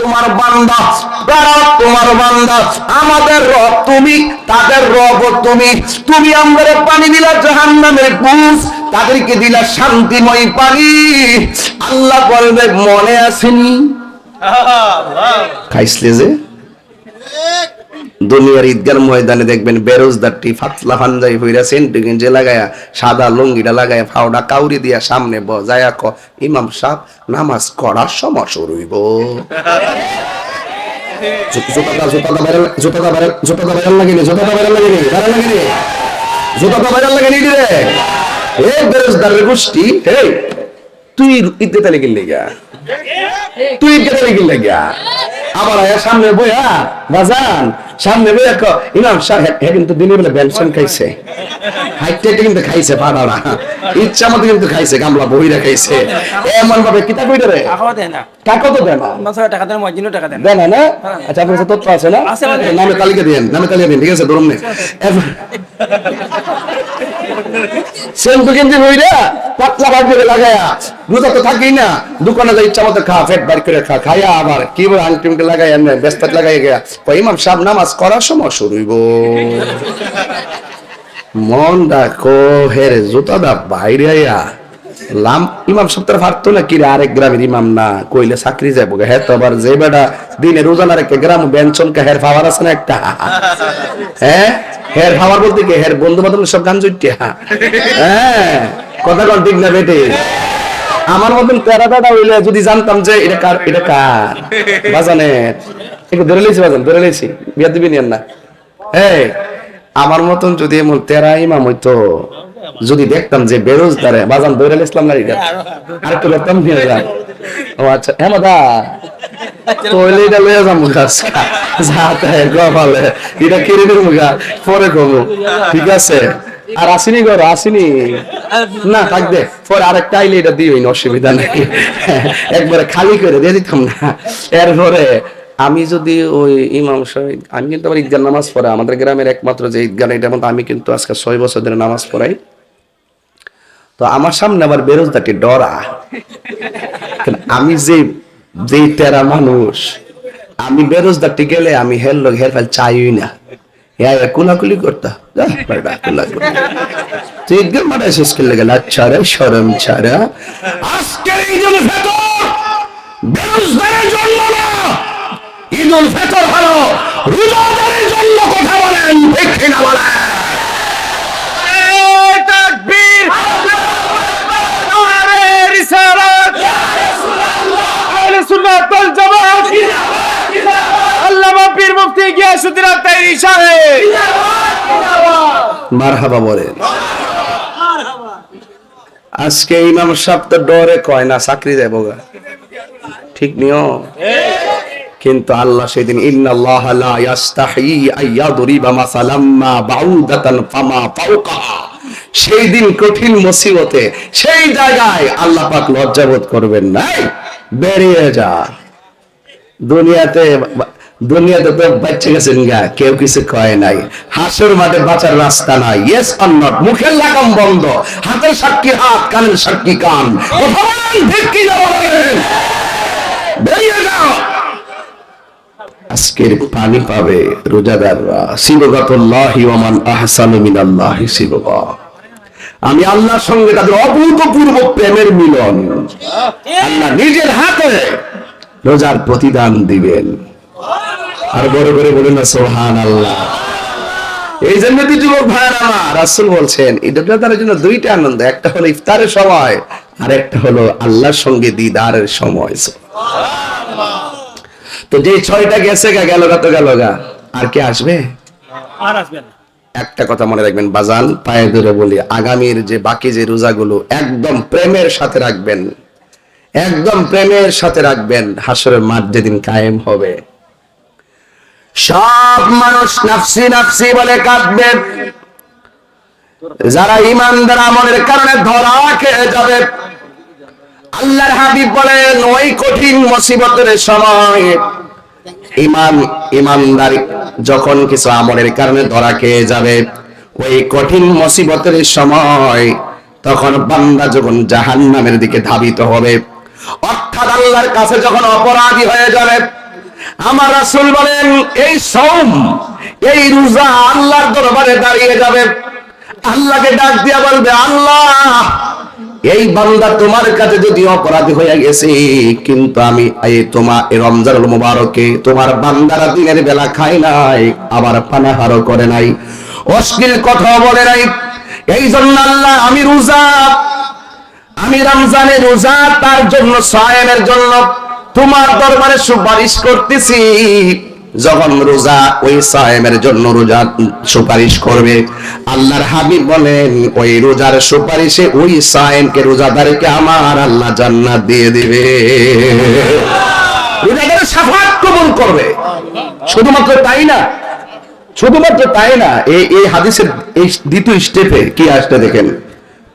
তোমার বান্দা তারা তোমার বান্দা আমাদের রব তুমি তাদের রব তুমি। তুমি আমাদের পানি দিলা জাহান্নামের পুষ তাদেরকে দিলা শান্তিময় পানি। আল্লাহ বলবে মনে আসেনি খাইসলে যে? দুনিয়ার ঈদগার ময়দানে দেখবেন বেরোজদারটি ফাতলা হানজাই হইরা সেন্টু গেঞ্জে লাগায়া সাদা লুঙ্গিটা লাগায়া ফাওডা কাউরি দিয়া সামনে ব যায়া ক, ইমাম সাহেব, নামাজ করার সময় শুরু হইব। তুই ঈদে তালে কিনলে গা? তুই ঈদে তালে কিনলে গা? আবার আয়া সামনে বইয়া বাজান সামনে বইয়া ক ইমাম সাহেব হে কিন্তু দিনের বেলা বেনশন খাইছে। হাইটে কিন্তু খাইছে পাড়ারা ইচ্ছা মতো কিন্তু খাইছে গামলা বইরা খাইছে। এমন ভাবে কিতা কইরা রে? টাকাও দেয় না। কাকো তো দেনা মাসে টাকা দেন মসজিদও টাকা দেন দেনা না আচ্ছা আপনার কাছে তথ্য আছে না? আছে। নামে তালিকা দিন নামে তালিকা দিন ঠিক আছে ধরুন নে। শ্যাম্পু কিনতে হইরা পাতলা ভাগ লাগায়া। রোজা তো থাকেই না। দোকানে যাই ইচ্ছা মতো খা ফেট বার করে খা, খাইয়া আবার কি বলে আংটিমকে লাগাই এমনি ব্যস্ত লাগাই গিয়া কই ইমাম সাহেব, নামাজ করার সময় শুরু হইব মন ডাকো হের জুতা দা বাইরে আইয়া, লাম, ইমাম সপ্তাহ পারতো না? কি রে আরেক গ্রামের ইমাম না, কইলে চাকরি যাব হ্যাঁ তো আবার যে বেটা দিনে রোজানার একটা গ্রাম বেঞ্চন কা, হের ফাওয়ার আছে না একটা? হ্যাঁ হের পাওয়ার বলতে কি, হের বন্ধু বান্ধব সব গান জুটিয়া হ্যাঁ কথা কন ঠিক না বেটে। আমার মতন বেটা হইলে যদি জানতাম যে এটা কার এটা কার? বাজানের। একটু ধরে লেছি বাজান, ধরে লেছি বিয়া দিবি নিয়েন না। এই, আমার মতন যদি এমন তেরা ইমাম হইতো, যদি দেখতাম যে বেরোজদারে বাজান দৌড়াল ইসলাম না এটা আর একটু দেখতাম, নিয়ে যান। ও আচ্ছা হ্যাঁ মাদা তোইলে এটা লইয়া যাম গাছ যাতে গফালে এটা কেড়ে গা পরে কমু। ঠিক আছে। আর আসিনি গর আসিনি। না থাক দে পরে আরেকটা আইলে এটা দিই অসুবিধা নেই। একবারে খালি করে দিয়ে দিতাম না। এরপরে আমি যদি ওই ইমাম সাহেব, আমি কিন্তু আবার ঈদগাহ নামাজ পড়াই। আমাদের গ্রামের একমাত্র যে ঈদগাহ, এটার মধ্যে আমি কিন্তু আজকে ছয় বছর ধরে নামাজ পড়াই। তো আমার সামনে আবার বেরোজদারটি ডরা। আমি যে যে তেরা মানুষ, আমি বেরোজদারটি গেলে আমি হের লোক হের ফেল চাইই না। হ্যাঁ কুলাকুলি করতা? ঈদগাহ মাঠে শেষ করলে গেল আচ্ছা রে সরম ছাড়া। আজকের ঈদুল ফেতর বেরোজদারের জন্য না। ঈদুল ফেতর হলো রোজাদারের জন্য কথা বলেন ঠিক কিনা বলেন? মারহাবা বলেন। আজকে ইমাম সাহেব তো ডরে কয় না, চাকরি দেব গা ঠিক নিও কিন্তু আল্লাহ সেদিন ইন্নাল্লাহ লা ইয়াস্তাহি আইয়াদরিবা মাসালাম মা বাউদাতান ফামা ফাওকাহা সেই দিন কঠিন মুসিবতে, সেই জায়গায় আল্লাহ পাক লজ্জাবোধ করবেন নাই। বেরিয়ে যা। দুনিয়াতে দুনিয়াতে তো বাচ্চা গেছেন গা, কেউ কিছু কয় নাই। হাসুর মাঠে বাঁচার রাস্তা নাই। ইয়েস অর মুখের লাগাম বন্ধ। হাতের সাক্ষী হাত, কানের সাক্ষী কান। আজকের পানি পাবে রোজাদাররা। শিবগতুল্লাহি ওমান আহসানু মিনাল্লাহি আমি আল্লাহর সঙ্গে তাদের অভূতপূর্ব প্রেমের মিলন। আল্লাহ নিজের হাতে রোজার প্রতিদান দিবেন। আর বড় করে বলুন না সোহান আল্লাহ এই জন্য তো যুবক ভাইয়ের আমার রাসুল বলছেন এটা তার জন্য দুইটা আনন্দ একটা হলো ইফতারের সময় আর একটা হলো আল্লাহর সঙ্গে দিদারের সময়। তো যে ছয়টা গেছে গা গেল গা তো গেল গা। আর কে আসবে? আর আসবেন একটা কথা মনে রাখবেন বাজান পায়ে ধরে বলি আগামীর যে বাকি যে রোজাগুলো একদম প্রেমের সাথে রাখবেন। একদম প্রেমের সাথে রাখবেন হাসরের মাঠ যেদিন কায়েম হবে। সব মানুষ নাফসি নাফসি বলে কাঁদবে। যারা ইমানদার আমলের কারণে ধরা খেয়ে যাবে। আল্লাহর হাবিব বলেন, ওই কঠিন মুসিবতের সময় ইমান, ইমানদারি যখন কিছু আমলের কারণে ধরা খেয়ে যাবে, ওই কঠিন মুসিবতের সময় তখন বান্দা যখন জাহান্নামের দিকে ধাবিত হবে, অর্থাৎ আল্লাহর কাছে যখন অপরাধী হয়ে যাবে আমার রাসূল বলেন, এই সৌম এই রোজা আল্লাহর দরবারে দাঁড়িয়ে যাবে। আল্লাহকে ডাক দিয়া বলবে, আল্লাহ, এই বান্দা তোমার কাছে যদি অপরাধী হয়ে গেছে, কিন্তু আমি এই তোমার এই রমজানুল মুবারকে তোমার বান্দারা দিনের বেলা খায় নাই, আবার পানাহারও করে নাই। অশ্লীল কথা বলে নাই। এই জন্য আল্লাহ, আমি রোজা, আমি রমজানের রোজা তার জন্য, সায়েমের জন্য তোমার দরবারে সুপারিশ করতেছি। যখন রোজা ওই সায়েমের জন্য রোজা সুপারিশ করবে, আল্লাহর হাবিব বলেন, ওই রোজার সুপারিশে ওই সায়েমকে রোজাদারকে আমার আল্লাহ জান্নাত দিয়ে দিবে। রোজাদারের সাফাত কবুল করবে। শুধুমাত্র তাই না? শুধুমাত্র তাই না, এই এই হাদিসের এই দ্বিতীয় স্টেপে কি আসতে দেখেন?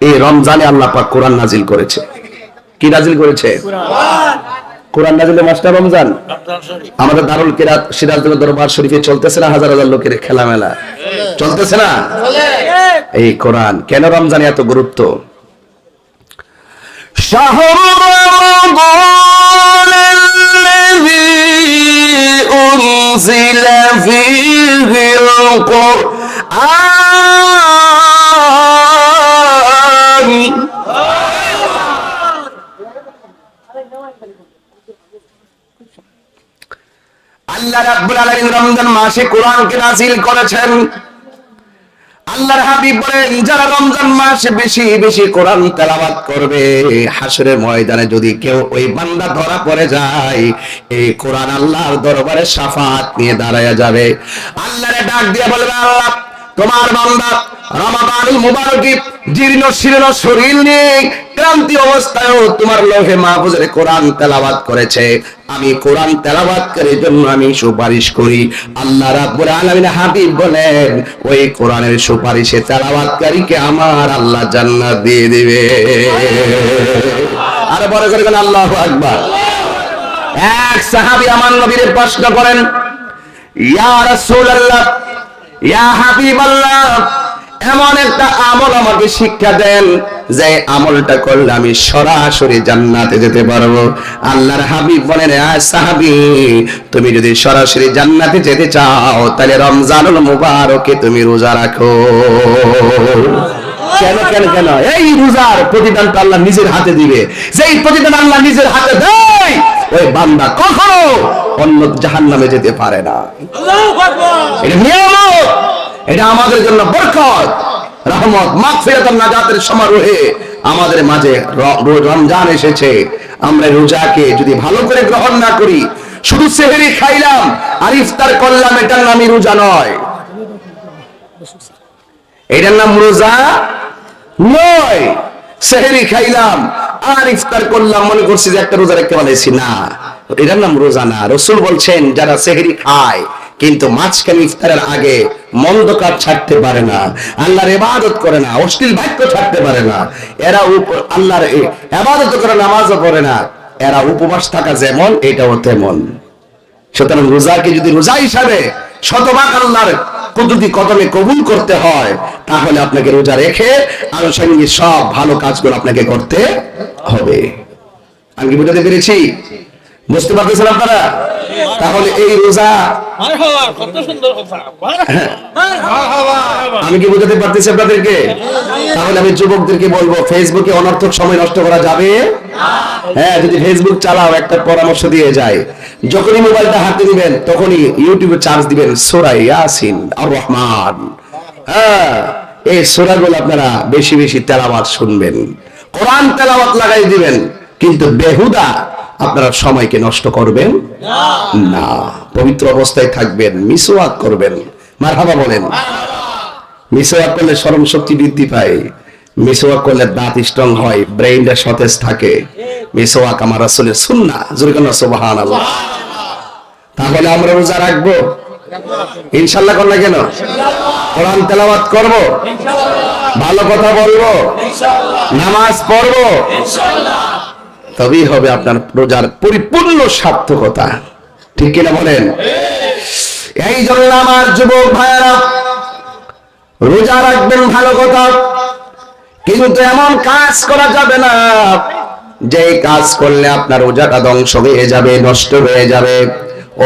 এই রমজানে আল্লাহ পাক কোরআন নাজিল করেছে। কি নাজিল করেছে? কোরআন। নাজিলের মাস্টার রমজান আমাদের দারুল কিরাত সিরাজুল দরবার শরীফে চলতেছে না হাজার হাজার লোকের খেলা মেলা চলতেছে না এই কোরআন কেন রমজানে এত গুরুত্ব শাহরু রমাদান الذي أنزل فيه القرآن আল্লাহ রাব্বুল আলামিন রমজান মাসে কোরআনকে নাযিল করেছেন। আল্লাহর হাবিব বলেন, যারা রমজান মাসে বেশি বেশি কোরআন তেলাওয়াত করবে, হাসরের ময়দানে যদি কেউ ওই বান্দা ধরা পড়ে যায়, এই কোরআন আল্লাহর দরবারে শাফাত নিয়ে দাঁড়ায় যাবে। আল্লাহরে ডাক দিয়ে বলবে, আল্লাহ তোমার বান্দা রমাদানুল মুবারকি জীর্ণ, শীর্ণ শরীর নিয়ে ক্রান্তি অবস্থায়ও তোমার লোহে মাহফুজের কোরআন তেলাওয়াত করেছে। আমি কোরআন তেলাওয়াতকারীর জন্য আমি সুপারিশ করি। আল্লাহ রাব্বুল আলামিন হাবিব বলেন, ওই কোরআনের সুপারিশে তেলাওয়াতকারীকে আমার আল্লাহ জান্নাত দিয়ে দিবে। আর বড় করে বলেন, আল্লাহু আকবার। এক সাহাবী আমার নবীর প্রশ্ন করেন, ইয়া রাসূলুল্লাহ এমন একটা আমল আমাকে শিক্ষা দেন যে আমলটা করলে আমি সরাসরি জান্নাতে যেতে পারব। আল্লাহর হাবিব বলেন সাহাবি, তুমি যদি সরাসরি জান্নাতে যেতে চাও, তাহলে রমজানুল মুবারকে তুমি রোজা রাখো। কেন কেন কেন? এই রোজার প্রতিদানটা আল্লাহ নিজের হাতে দিবে। যেই প্রতিদান আল্লাহ নিজের হাতে দেয় ওই বান্দা কখনো অন্য জাহান্নামে যেতে পারে না। এটা নিয়ামত এটা আমাদের জন্য বরকত। রহমত মাগফিরাত নাজাতের সমারোহে আমাদের মাঝে রমজান এসেছে। আমরা রোজাকে যদি ভালো করে গ্রহণ না করি শুধু সেহেরি খাইলাম আর ইফতার করলাম এটার নামই রোজা নয়। এটার নাম রোজা নয়। সেহেরি খাইলাম, আর ইফতার করলাম, মনে করছি যে একটা রোজা রেখে বলেছি না, এটার নাম রোজা না। রসুল বলছেন, যারা সেহেরি খায়, কিন্তু মাঝখানে ইফতারের আগে মন্দ কাজ ছাড়তে পারে না, আল্লাহর ইবাদত করে না, অশ্লীল বাক্য ছাড়তে পারে না, এরা আল্লাহর ইবাদত করে, নামাজও পড়ে না, এরা উপবাস থাকা যেমন, এটাও তেমন। সুতরাং রোজাকে যদি রোজা হিসাবে শতভাগ আল্লাহর কুদরতি কদমে কবুল করতে হয়, তাহলে আপনাকে রোজা রেখে আনুষঙ্গিক সব ভালো কাজগুলো আপনাকে করতে হবে। আমি কি বুঝাতে পেরেছি? বুঝতে পারতেছেন আপনারা? তাহলে এই রোজা আমি কি বুঝাতে পারতেছি আপনাদেরকে? তাহলে আমি যুবকদেরকে বলব ফেসবুকে অনর্থক সময় নষ্ট করা যাবে? হ্যাঁ যদি ফেসবুক চালাও একটা পরামর্শ দিয়ে যায়। যখনই মোবাইলটা হাতে দিবেন তখনই ইউটিউবে চার্জ দিবেন সোরাই ইয়াসিন আর রহমান হ্যাঁ এই সোরাগুলো আপনারা বেশি বেশি তেলাওয়াত শুনবেন। কোরআন তেলাওয়াত লাগাই দিবেন কিন্তু বেহুদা আপনারা সময়কে নষ্ট করবেন না। পবিত্র অবস্থায় থাকবেন, মিসওয়াক করবেন। মারহাবা বলেন। মিসওয়াক করলে স্মরণ শক্তি বৃদ্ধি পায়। মিসওয়াক করলে দাঁত স্ট্রং হয় ব্রেইনটা সতেজ থাকে। মিসওয়াক আমার আসলে সুন্না জোরে কেন সুবহান তাহলে আমরা রোজা রাখব? ইনশাল্লাহ করলে কেন? কোরআন তেলাওয়াত করব? ভালো কথা বলব? নামাজ পড়ব? তবেই হবে আপনার রোজার পরিপূর্ণ সার্থকতা। ঠিক কিনা বলেন? এই জন্য আমার যুবক ভাইয়েরা, রোজা রাখবেন ভালো কথা, কিন্তু এমন কাজ করা যাবে না যে কাজ করলে আপনার রোজাটা ধ্বংস হয়ে যাবে, নষ্ট হয়ে যাবে।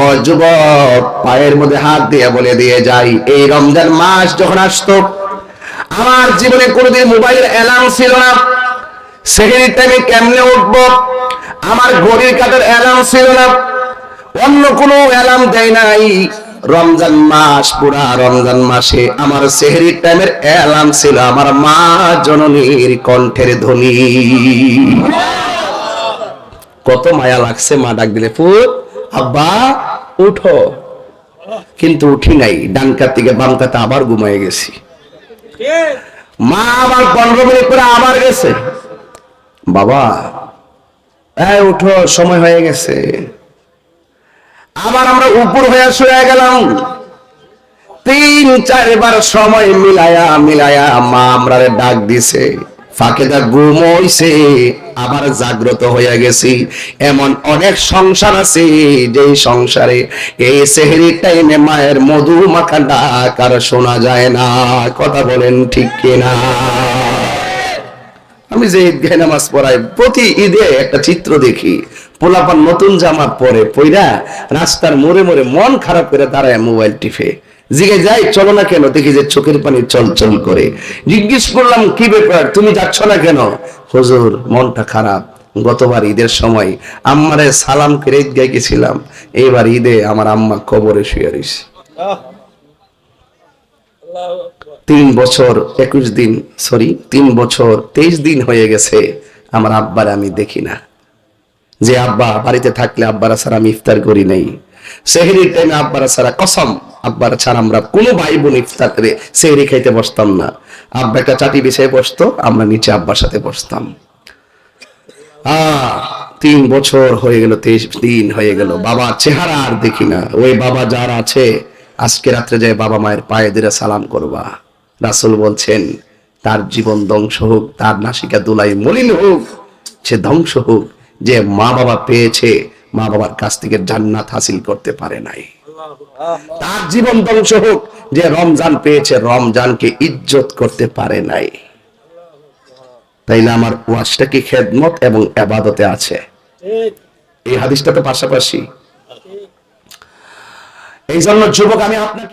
ও যুবক, পায়ের মধ্যে হাত দিয়ে বলে দিয়ে যাই, এই রমজান মাস যখন আসতো, আমার জীবনে কোনোদিন মোবাইলের অ্যালার্ম ছিল না। সেকেন্ড টাইমে কেমনে উঠবো? আমার ঘড়ির কাটার অ্যালার্ম ছিল না। অন্য কোনো অ্যালার্ম দেয় নাই। রমজান মাস, পুরা রমজান মাসে আমার সেহরির টাইমের অ্যালার্ম ছিল। আমার মা জননীর কণ্ঠের ধ্বনি। কত মায়া লাগছে, মা ডাক দিলে ফুট আব্বা, উঠো। কিন্তু উঠি নাই। ডান কাত থেকে বাম আবার ঘুমায় গেছি। মা আবার পনেরো মিনিট পরে আবার গেছে। বাবা, এই উঠো, সময় হয়ে গেছে। আবার আমরা উপর হয়ে শুয়ে গেলাম। তিন, চারবার সময় মিলায়া মিলায়া মা আমরা ডাক দিছে। ফাঁকে দা ঘুম হইছে, আবার জাগ্রত হয়ে গেছি। এমন অনেক সংসার আছে যে সংসারে এই সেহরি টাইমে মায়ের মধু মাখা ডাক আর শোনা যায় না। কথা বলেন ঠিক কিনা? আমি যে ঈদগাহে নামাজ পড়াই, প্রতি ঈদে একটা চিত্র দেখি। পোলাপান নতুন জামা পরে পইরা রাস্তার মোড়ে মোড়ে মন খারাপ করে দাঁড়ায় মোবাইল টিপে। জিগে যাই, চলো না কেন? দেখি যে চোখের পানি চল চল করে। জিজ্ঞেস করলাম, কি ব্যাপার? তুমি যাচ্ছ না কেন? হুজুর, মনটা খারাপ। গতবার ঈদের সময় আম্মারে সালাম করে ঈদগায় গেছিলাম। এইবার ঈদে আমার আম্মা কবরে শুয়ে রয়েছে তিন বছর একুশ দিন সরি তিন বছর তেইশ দিন হয়ে গেছে আমার আব্বার আমি দেখি না। যে আব্বা বাড়িতে থাকলে আব্বারা ছাড়া আমি ইফতার করি নাই। সেহরির টাইমে আব্বারা ছাড়া কসম, আব্বারা ছাড়া আমরা কোনো ভাই বোন ইফতার করে সেহরি খাইতে বসতাম না। আব্বা একটা চাটি বিছায় বসতো, আমরা নিচে আব্বার সাথে বসতাম। তিন বছর হয়ে গেল, তেইশ দিন হয়ে গেল বাবা চেহারা আর দেখি না। ওই বাবা যার আছে, আজকে রাত্রে যায় বাবা মায়ের পায়ে দিলে সালাম করবা। রাসুল বলছেন, তার জীবন ধ্বংস হোক, তার নাসিকা দুলাই মলিন হোক, সে ধ্বংস হোক, যে মা বাবা পেয়েছে, মা বাবার কাছ থেকে জান্নাত হাসিল করতে পারে নাই। তার জীবন ধ্বংস হোক, যে রমজান পেয়েছে, রমজানকে ইজ্জত করতে পারে নাই। তাইলে আমার ওয়াজটা কি খেদমত এবং আবাদতে আছে? এই হাদিসটা তো পাশাপাশি। এই জন্য যুবক, আমি আপনাকে